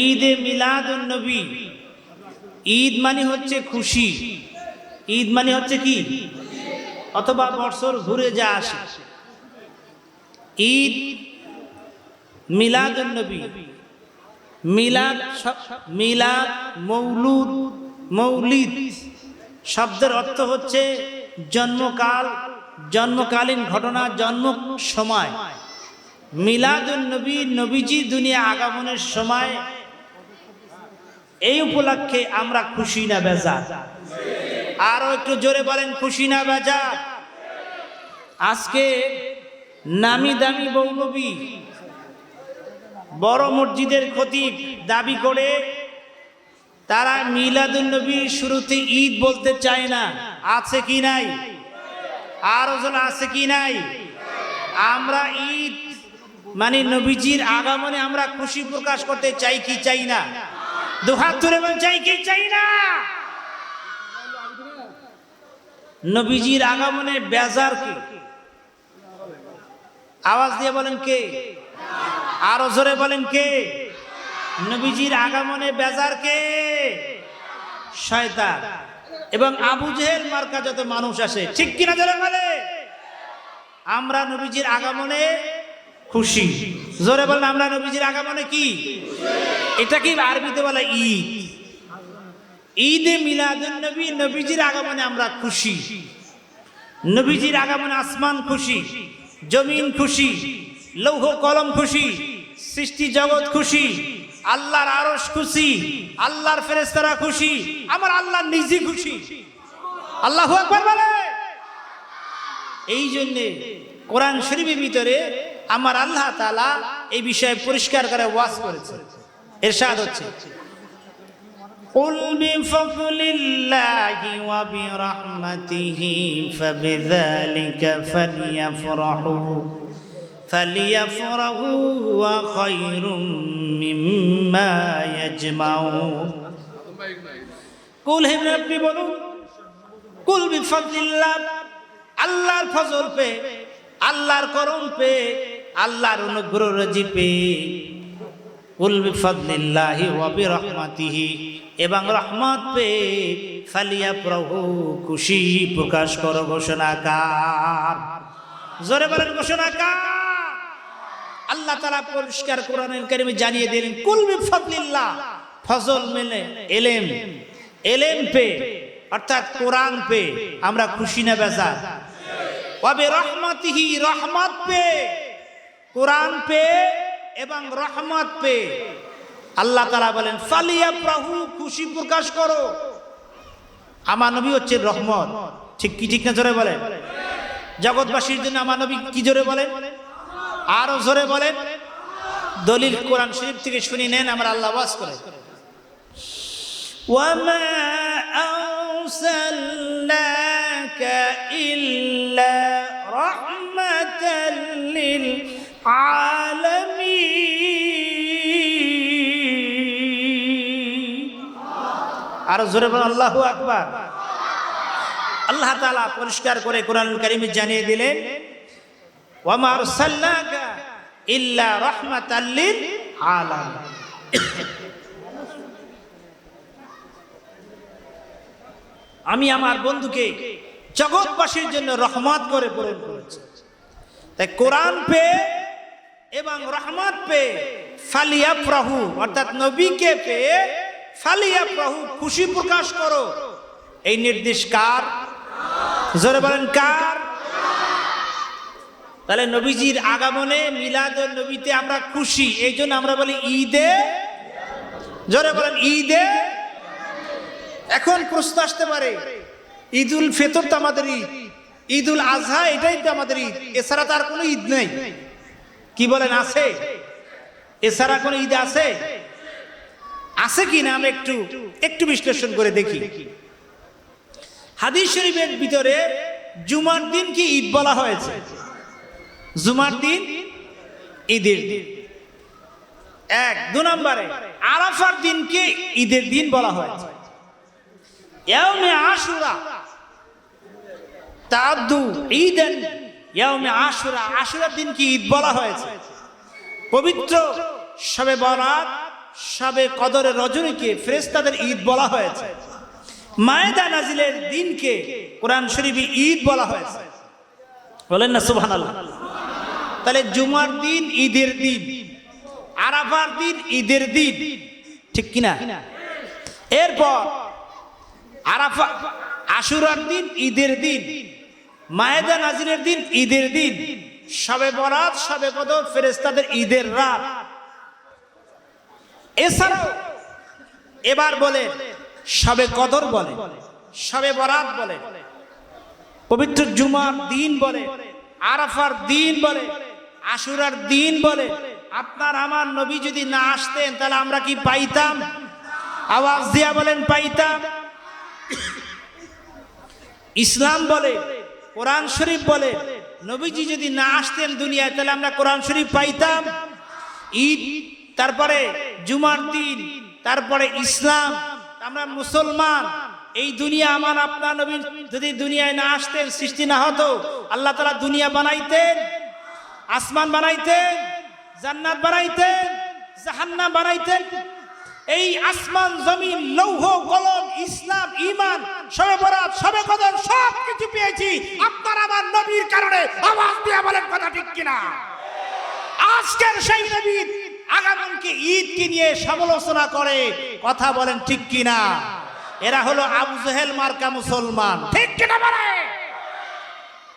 ঈদে মিলাদুন নবী ঈদ মানে হচ্ছে খুশি। ঈদ মানে হচ্ছে কি? অথবা বছর ঘুরে যা আসে। ঈদ মিলাদুন নবী মিলাদ মিলাদ, মৌলুদ, মৌলিদ শব্দের অর্থ হচ্ছে জন্মকাল, জন্মকালীন ঘটনা, জন্ম সময়। মিলাদুন নবী নবীজি দুনিয়া আগমনের সময় এই উপলক্ষে আমরা খুশি না বেজার? আরও একটু জোরে বলেন, খুশি না বেজার? আজকে নামি দামি বৌনবী বড় মসজিদের খতিব দাবি করে, তারা মিলাদুল নবীর শুরুতে ঈদ বলতে চায় না। আছে কি নাই? আর ওজন আছে কি নাই? আমরা ঈদ মানে নবীজির আগমনে আমরা খুশি প্রকাশ করতে চাই কি চাই না? দুহাত তুলে চাই কি, চাই না। নবীজির আগমনে বেজার কি? আওয়াজ দিয়ে বলেন কে? আরও জোরে বলেন কে? নবীজির আগমনে বেজার কে? শয়তান। এবং আবু জেহেল মার্কা যত মানুষ আসে, ঠিক কিনা জোরে বলে? আমরা নবীজির আগমনে খুশি। জোরে বলেন, আমরা নবীজির আগমনে কি? এটা কি আরবিতে বলে ঈদ? ঈদে মিলাদুন নবী, নবীজির আগমনে আমরা খুশি। নবীজির আগমনে আসমান খুশি, জমিন খুশি, লৌহ কলম খুশি, সৃষ্টি জগৎ খুশি, আল্লাহর আরশ খুশি, আল্লাহর ফেরেস্তারা খুশি, আমার আল্লাহ নিজে খুশি। আল্লাহ বলে এই জন্যে কোরআন শরীফের ভিতরে আমার আল্লাহ তাআলা এই বিষয়ে পরিষ্কার করে ওয়াজ করেছে এরশাদ হচ্ছে قل بفضل الله وبرحمته فبذلك فليفرحوا فليفرحوا هو خير مما يجمعون কুল হে আপনি বলুন কুল বিফাদিল্লাহ আল্লাহর ফজল পে আল্লাহর করম পে আল্লাহর অনুগ্রহ রাজি এবং রহমত পে ফালিয়া প্রভু খুশি প্রকাশ করো ঘোষণাকার। জোরে বলেন ঘোষণাকার। আল্লাহ তালা পরিষ্কার কোরআনের কারিমে জানিয়ে দিলেন, কুল বিফাদিল্লাহ ফজল মেলে, এলেম। এলেম পে, অর্থাৎ কোরআন পে, আমরা খুশি না বেজা রহমাতিহি রহমত পে। কোরআন পে এবং রহমত পে আল্লাহ তালা বলেন ফালিয়া প্রভু খুশি প্রকাশ করো আমার নবী হচ্ছে রহমত ঠিক কি ঠিক না জোরে বলেন জগৎবাসীর জন্য আমার নবী কি জোরে বলেন আরো জোরে বলেন দলিল কোরআন শরীফ থেকে শুনি নেন আমার আল্লাহ ওয়াজ করে وما أرسلناك إلا আলমী আরও জোরে বলেন, আল্লাহ আকবার। আল্লাহ তালা পরিষ্কার করে কোরআন করিমে জানিয়ে দিলেন ওমার ইল্লা রহমাত আলাম আমি আমার বন্ধুকে জগৎবাসীর জন্য রহমত করে প্রেরণ করেছি। তাই কোরআন পেয়ে এবং রহমত পে ফালিয়া প্রভু অর্থাৎ নবীকে পে ফালিয়া প্রভু খুশি প্রকাশ করো। এই নির্দেশ কার? জোরে বলেন কার? তাহলে নবীজির আগমনে, মিলাদ নবীতে আমরা খুশি, এই জন্য আমরা বলি ঈদে। জোরে বলেন ঈদে। এখন প্রশ্ন আসতে পারে, ঈদুল ফেতর তো আমাদের ঈদ, ঈদুল আজহা এটাই তো আমাদের ঈদ, এছাড়া তার কোনো ঈদ নেই। কি বলেন, আছে? এছাড়া কোনো ঈদ আছে? আছে কি না? আমরা একটু একটু বিশ্লেষণ করে দেখি। হাদিস শরীফের ভিতরে জুমার দিন কি ঈদ বলা হয়েছে? জুমার দিন ঈদের দিন। এক, দু নম্বরে, আরাফার দিনকে ঈদের দিন বলা হয়েছে? আশুরা তাদু ঈদান ইয়াউমে আশুরা, আশুরার দিন কি ঈদ বলা হয়েছে? পবিত্র শবে বরাত সবে কদরের রজনীকে ফেরেশতাদের ঈদ বলা হয়েছে। মায়েদা নাজিলের দিনকে কোরআন শরীফে ঈদ বলা হয়েছে। বলেন না, সুবহানাল্লাহ। তাহলে জুমার দিন ঈদের দিন, আরাফার দিন ঈদের দিন, ঠিক কিনা? এরপর আরাফা, আশুরার দিন ঈদের দিন মায়েদা নাজিরের দিন, ঈদের দিন। সবে বরাত, সবে কদর ফেরেস্তাদের ঈদের রাত। এছাড়াও এবার বলে সবে কদর বলে সবে বরাত বলে পবিত্র জুমার দিন বলে আরাফার দিন বলে আশুরার দিন বলে আপনার আমার নবী যদি না আসতেন, তাহলে আমরা কি পাইতাম? আওয়াজ দিয়া বলেন, পাইতাম। ইসলাম বলে কোরআন শরীফ বলে, নবীজি যদি না আসতেন দুনিয়ায়, তাহলে আমরা কোরআন শরীফ পাইতাম। ঈদ, তারপরে জুমার দিন, তারপরে ইসলাম, আমরা মুসলমান। এই দুনিয়া আমার, আপনার নবী যদি দুনিয়ায় না আসতেন, সৃষ্টি না হতো, আল্লাহ তালা দুনিয়া বানাইতেন, আসমান বানাইতেন, জান্নাত বানাইতেন জাহান্না বানাইতেন। এই আসমান, জমিন, লৌহ, কলম, ইসলাম ইমান সবে বরাত, সবে কদর সব কিছু পেয়েছি। আপনার আমার নবীর কারণে আওয়াজ দিয়ে বলেন কথা ঠিক কিনা? আজকের সেই নবীর আগামনকে ঈদকে নিয়ে সমালোচনা করে, কথা বলেন ঠিক কিনা? এরা হলো আবু জেহেল মার্কা মুসলমান। ঠিক কিনা বলেন?